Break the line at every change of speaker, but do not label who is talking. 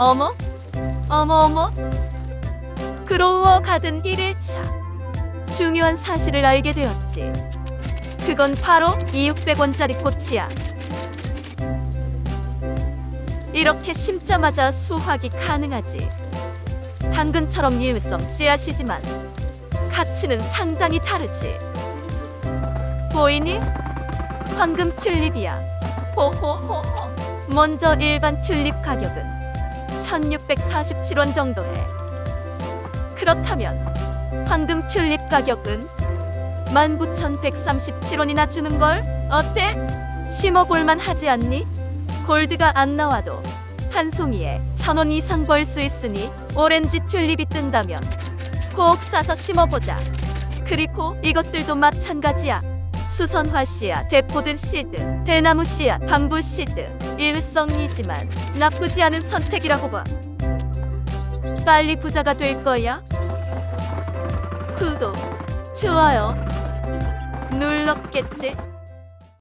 어머, 어머 어머. 그로우어 가든 1일차. 중요한 사실을 알게 되었지. 그건 바로 2,600원짜리 꽃이야. 이렇게 심자마자 수확이 가능하지. 당근처럼 일성 씨앗이지만 가치는 상당히 다르지. 보이니? 황금 튤립이야. 호호호호. 먼저 일반 튤립 가격은 1647원 정도에. 그렇다면 황금 튤립 가격은 19,137원이나 주는 걸 어때? 심어볼만 하지 않니? 골드가 안 나와도 한 송이에 천 원 이상 벌 수 있으니 오렌지 튤립이 뜬다면 꼭 사서 심어보자. 그리고 이것들도 마찬가지야. 수선화 씨앗, 대포든 씨드, 대나무 씨앗, 밤부 씨드. 일성이지만 나쁘지 않은 선택이라고 봐. 빨리 부자가 될 거야. 구독, 좋아요 눌렀겠지?